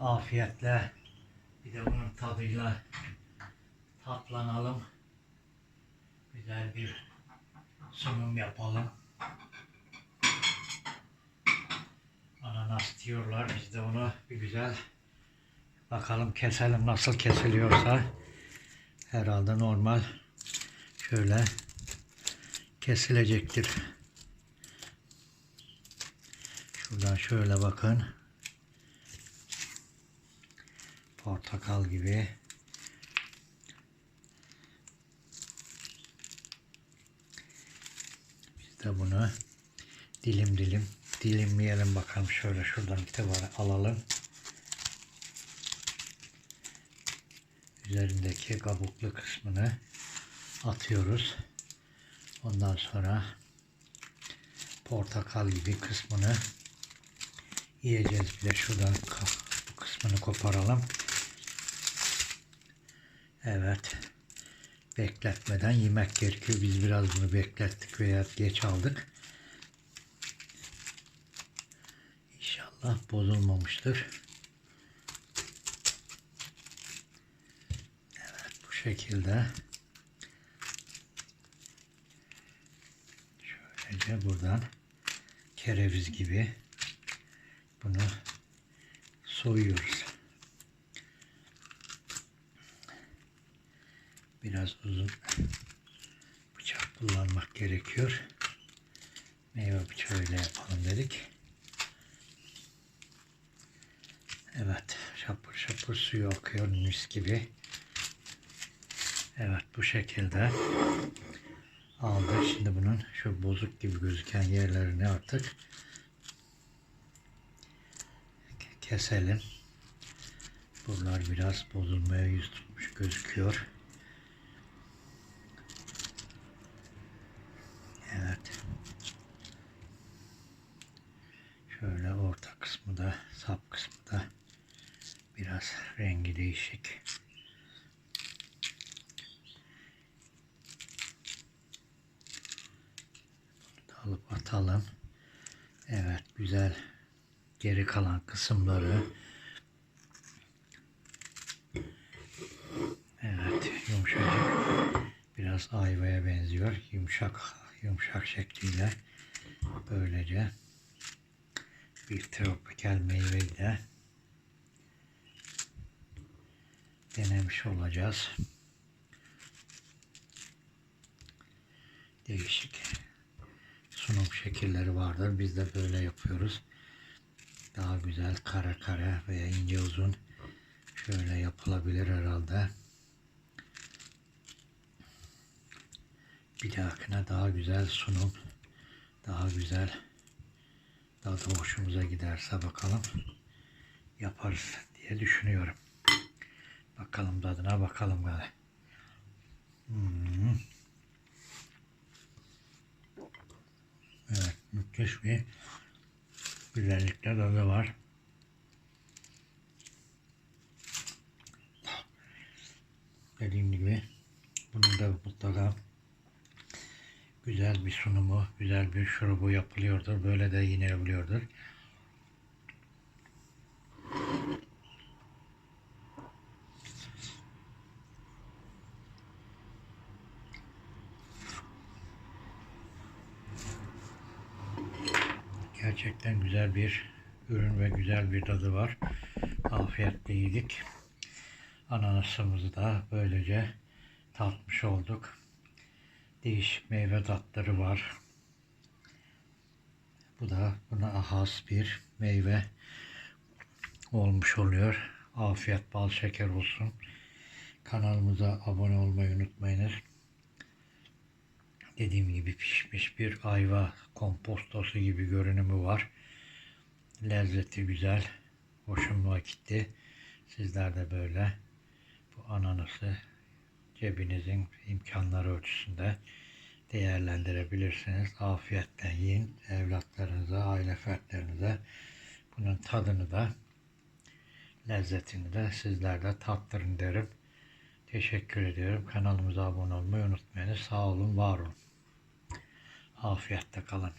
afiyetle bir de bunun tadıyla tatlanalım. Güzel bir sunum yapalım. Ananas diyorlar. Biz de onu bir güzel bakalım keselim nasıl kesiliyorsa. Herhalde normal şöyle kesilecektir. Şuradan şöyle bakın. Portakal gibi. Biz de bunu dilim dilim dilimleyelim bakalım. Şöyle şuradan itibaren alalım. Üzerindeki kabuklu kısmını atıyoruz. Ondan sonra portakal gibi kısmını yiyeceğiz. Bir de şuradan bu kısmını koparalım. Evet. Bekletmeden yemek gerekiyor. Biz biraz bunu beklettik veya geç aldık. İnşallah bozulmamıştır. Evet bu şekilde. Şöylece buradan kereviz gibi bunu soyuyoruz. Biraz uzun bıçak kullanmak gerekiyor. Meyve bıçağıyla yapalım dedik. Evet, şapır şapır suyu akıyor mis gibi. Evet, bu şekilde aldık. Şimdi bunun şu bozuk gibi gözüken yerlerini artık keselim. Buralar biraz bozulmaya yüz tutmuş gözüküyor. Evet. Şöyle orta kısmı da sap kısmı da biraz rengi değişik. Da alıp atalım. Evet güzel geri kalan kısımları Evet yumuşacık biraz ayvaya benziyor yumuşak yumuşak şekliyle böylece bir tropikal meyveyle denemiş olacağız. Değişik sunum şekilleri vardır. Biz de böyle yapıyoruz. Daha güzel kara kara veya ince uzun şöyle yapılabilir herhalde. Bir dahakine daha güzel sunum, daha güzel, daha da hoşumuza giderse bakalım yaparız diye düşünüyorum. Bakalım tadına bakalım gari. Hmm. Evet, müthiş bir güzellikler tadı var. Dediğim gibi bunun da mutlaka güzel bir sunumu, güzel bir şurubu yapılıyordur. Böyle de yenilebiliyordur. Gerçekten güzel bir ürün ve güzel bir tadı var. Afiyetle yedik. Ananasımızı da böylece tatmış olduk. Değişik meyve tatları var. Bu da buna has bir meyve olmuş oluyor. Afiyet bal şeker olsun. Kanalımıza abone olmayı unutmayınız. Dediğim gibi pişmiş bir ayva kompostosu gibi görünümü var. Lezzeti güzel. Hoşuma gitti. Sizler de böyle bu ananası cebinizin imkanları ölçüsünde değerlendirebilirsiniz. Afiyetle yiyin. Evlatlarınıza, aile fertlerinize bunun tadını da lezzetini de sizler de tattırın derim. Teşekkür ediyorum. Kanalımıza abone olmayı unutmayınız. Sağ olun, var olun. Afiyette kalın.